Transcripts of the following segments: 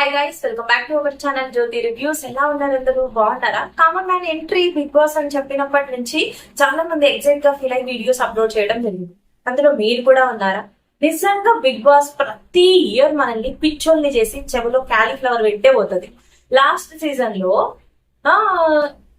Hi guys welcome back to our channel Jyothi reviews ఎలా ఉన్నారు అందరూ? బాగున్నారా? Common man entry Bigg Boss అని చెప్పినప్పటి నుంచి చాలా మంది ఎగ్జైట్గా ఫీల్ అయ్యి వీడియోస్ అప్లోడ్ చేయడం జరిగింది. అందులో మీరు కూడా ఉన్నారా? నిజంగా బిగ్ బాస్ ప్రతి ఇయర్ మనల్ని పిచ్చోల్ని చేసి చెవిలో క్యాలీఫ్లవర్ పెట్టే పోతుంది. లాస్ట్ సీజన్లో ఆ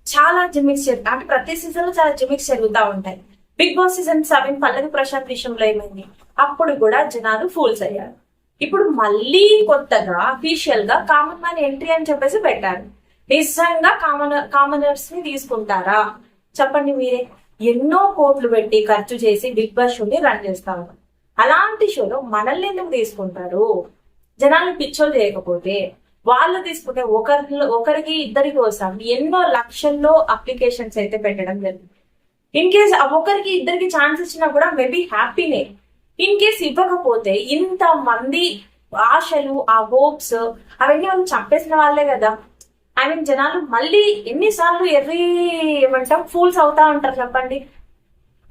చాలా జిమిక్స్ అంటే ప్రతి సీజన్లో చాలా జిమిక్స్ జరుగుతూ ఉంటాయి. Bigg Boss season seven Pallavi Prashanth విషయంలో ఏమైంది? అప్పుడు కూడా జనాలు ఫూల్స్ అయ్యారు. ఇప్పుడు మళ్ళీ కొత్తగా అఫీషియల్గా కామన్ మ్యాన్ ఎంట్రీ అని చెప్పేసి పెట్టారు. నిజంగా కామన్ కామనర్స్ని తీసుకుంటారా? చెప్పండి మీరే. ఎన్నో కోట్లు పెట్టి ఖర్చు చేసి బిగ్ బాస్ షోని రన్ చేస్తాము అలాంటి షోలో మనల్ని ఎందుకు తీసుకుంటారు? జనాలు పిచ్చోలు చేయకపోతే వాళ్ళు తీసుకుంటే ఒకరి ఒకరికి ఇద్దరి కోసం ఎన్నో లక్షల్లో అప్లికేషన్స్ అయితే పెట్టడం జరిగింది. ఇన్ కేస్ ఒకరికి ఇద్దరికి ఛాన్స్ ఇచ్చినా కూడా మేబీ హ్యాపీనే ఇన్ కేస్ ఇవ్వకపోతే ఇంత మంది ఆశలు ఆ హోప్స్ అవన్నీ వాళ్ళు చంపేసిన వాళ్ళే కదా. ఐ మీన్ జనాలు మళ్ళీ ఎన్నిసార్లు ఎర్రీ ఏమంటాం ఫూల్స్ అవుతా ఉంటారు చెప్పండి.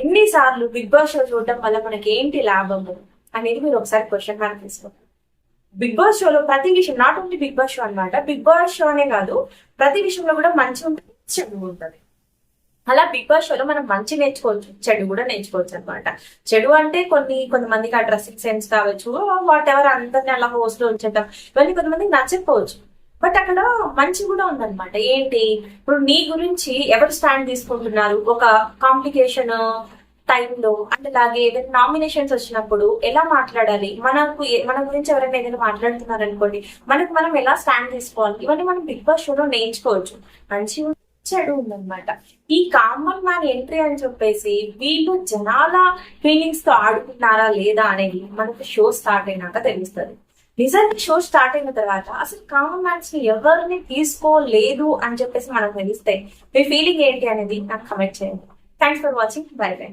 ఎన్నిసార్లు బిగ్ బాస్ షో చూడటం వల్ల మనకి ఏంటి లాభము అనేది మీరు ఒకసారి క్వశ్చన్ మార్క్ తీసుకోండి. బిగ్ బాస్ షోలో ప్రతి విషయం not only Bigg Boss show అన్నమాట బిగ్ బాస్ షో అనే కాదు ప్రతి విషయంలో కూడా మంచి ఉంటుంది చెడు ఉంటుంది. అలా బిగ్ బాస్ షోలో మనం మంచి నేర్చుకోవచ్చు చెడు కూడా నేర్చుకోవచ్చు అనమాట చెడు అంటే కొన్ని కొంతమందికి ఆ డ్రెస్సింగ్ సెన్స్ కావచ్చు వాట్ ఎవర్ అందరిని అలా హోస్ట్లో ఉంచడం ఇవన్నీ కొంతమందికి నచ్చకపోవచ్చు. బట్ అక్కడ మంచి కూడా ఉందన్నమాట. ఏంటి? ఇప్పుడు నీ గురించి ఎవరు స్టాండ్ తీసుకుంటున్నారు? ఒక కాంప్లికేషన్ టైంలో అంటే అలాగే ఏదైనా నామినేషన్స్ వచ్చినప్పుడు ఎలా మాట్లాడాలి? మనకు మన గురించి ఎవరైనా ఏదైనా మాట్లాడుతున్నారు అనుకోండి మనకు మనం ఎలా స్టాండ్ తీసుకోవాలి? ఇవన్నీ మనం బిగ్ బాస్ షోలో నేర్చుకోవచ్చు. మంచి చెడు ఉందన్నమాట. ఈ కామన్ మ్యాన్ ఎంట్రీ అని చెప్పేసి వీళ్ళు జనాల ఫీలింగ్స్తో ఆడుకుంటున్నారా లేదా అనేది మనకు షో స్టార్ట్ అయినాక తెలుస్తుంది. నిజానికి షో స్టార్ట్ అయిన తర్వాత అసలు కామన్ మ్యాన్స్ని ఎవరిని తీసుకోలేదు అని చెప్పేసి మనకు తెలిస్తే మీ ఫీలింగ్ ఏంటి అనేది నాకు కమెంట్ చేయండి. Thanks for watching bye bye